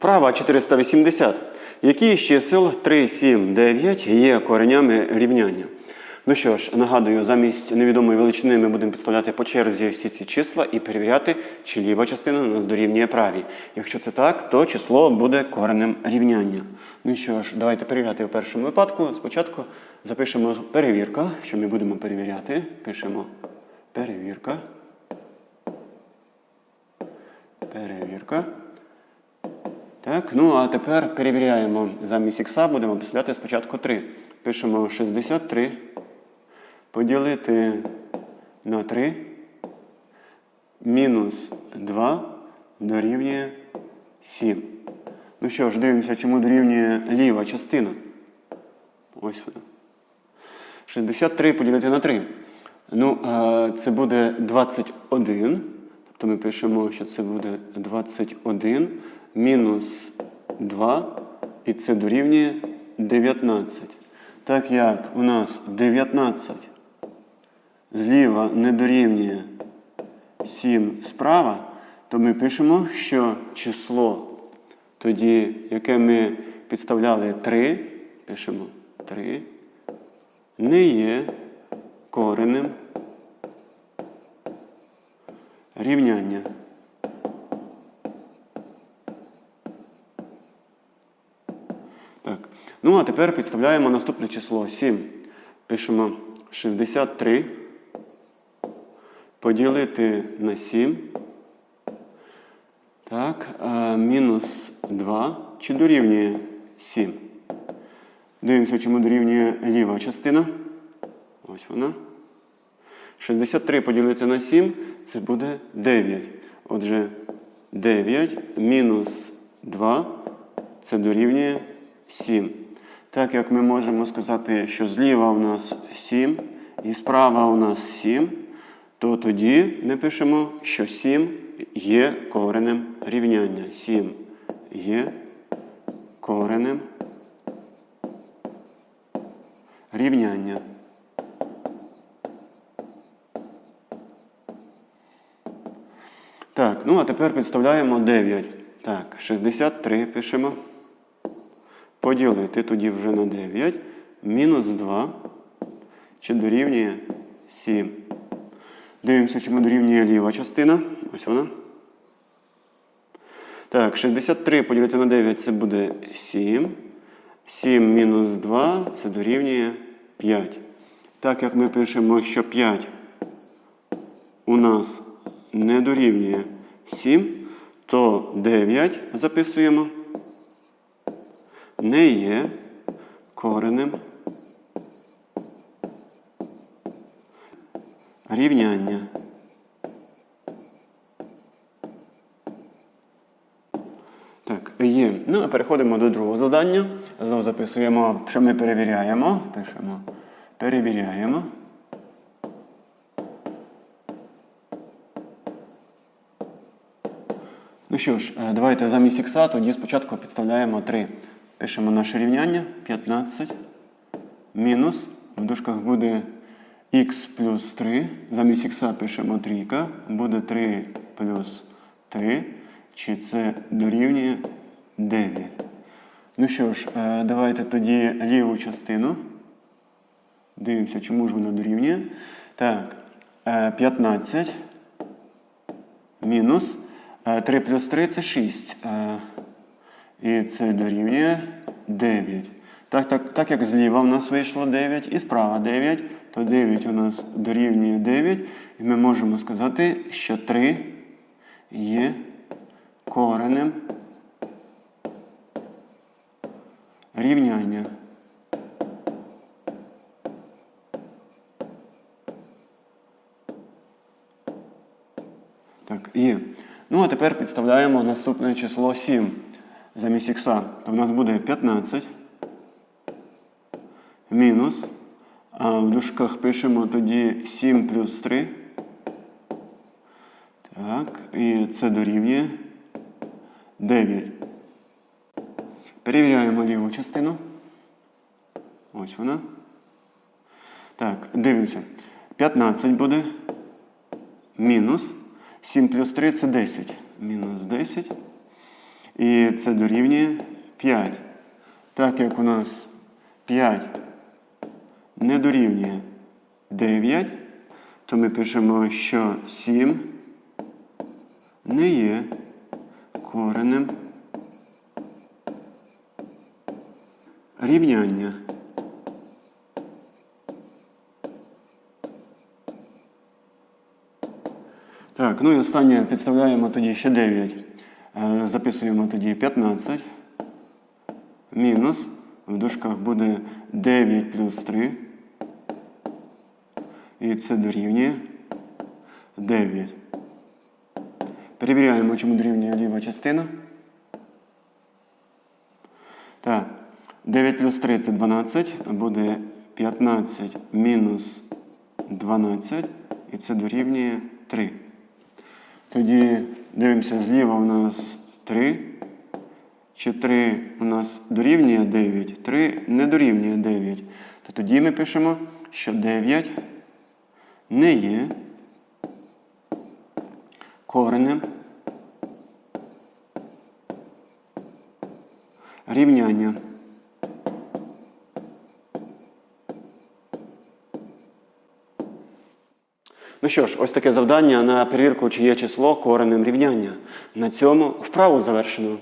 Вправа 480. Які з чисел 3, 7, 9 є коренями рівняння? Ну що ж, нагадую, замість невідомої величини ми будемо підставляти по черзі всі ці числа і перевіряти, чи ліва частина нас дорівнює правій. Якщо це так, то число буде коренем рівняння. Ну що ж, давайте перевіряти в першому випадку. Спочатку запишемо перевірка, що ми будемо перевіряти. Пишемо перевірка. Перевірка. Так, ну а тепер перевіряємо замість ікса, будемо підставляти спочатку 3. Пишемо 63 поділити на 3 мінус 2 дорівнює 7. Ну що ж, дивимося, чому дорівнює ліва частина. Ось вона. 63 поділити на 3. Ну, це буде 21. Тобто ми пишемо, що це буде 21 мінус 2, і це дорівнює 19. Так як у нас 19 зліва не дорівнює 7 справа, то ми пишемо, що число тоді, яке ми підставляли 3, пишемо 3, не є коренем рівняння. Так. Ну, а тепер підставляємо наступне число 7. Пишемо 63 поділити на 7. Так, мінус 2. Чи дорівнює 7? Дивимося, чому дорівнює ліва частина. Ось вона. 63 поділити на 7 це буде 9. Отже, 9 мінус 2 це дорівнює 7. Так як ми можемо сказати, що зліва у нас 7 і справа у нас 7, то тоді ми пишемо, що 7 є коренем рівняння. 7 є коренем рівняння. Так, ну а тепер підставляємо 9. Так, 63 пишемо. Поділити тоді вже на 9. Мінус 2. Чи дорівнює 7. Дивимося, чому дорівнює ліва частина. Ось вона. Так, 63 поділити на 9 це буде 7. 7 мінус 2 це дорівнює 5. Так як ми пишемо, що 5 у нас не дорівнює 7, то 9 записуємо не є коренем рівняння. Так, є. Ну, а переходимо до другого завдання. Знову записуємо, що ми перевіряємо. Пишемо. Перевіряємо. Ну що ж, е, давайте замість ікса тоді спочатку підставляємо 3. Пишемо наше рівняння 15 мінус. В дужках буде х плюс 3. Замість ікса пишемо трійка. Буде 3 плюс 3. Чи це дорівнює 9. Ну що ж, е, давайте тоді ліву частину. Дивимося, чому ж вона дорівнює. Так, е, 15 мінус. Е, 3 плюс 3 це 6. І це дорівнює 9. Так, так, так як зліва у нас вийшло 9 і справа 9, то 9 у нас дорівнює 9. І ми можемо сказати, що 3 є коренем рівняння. Так, є. Ну, а тепер підставляємо наступне число 7 замість ікса. То в нас буде 15 мінус. А в дужках пишемо тоді 7 плюс 3. Так, і це дорівнює 9. Перевіряємо ліву частину. Ось вона. Так, дивимося. 15 буде. Мінус. 7 плюс 3 це 10. Мінус 10. І це дорівнює 5. Так як у нас 5 не дорівнює 9, то ми пишемо, що 7 не є коренем рівняння. Так, ну і останнє підставляємо тоді ще 9. Е, Записуємо тоді 15. Мінус. В дужках буде 9 плюс 3. І це дорівнює 9. Перевіряємо, чому дорівнює ліва частина. Так. 9 плюс 3 це 12. Буде 15 мінус 12. І це дорівнює 3. Тоді дивимося, зліва у нас 3. 4 у нас дорівнює 9, 3 не дорівнює 9. То тоді ми пишемо, що 9 не є коренем рівняння. Ну що ж, ось таке завдання на перевірку, чи є число коренем рівняння. На цьому вправу завершено.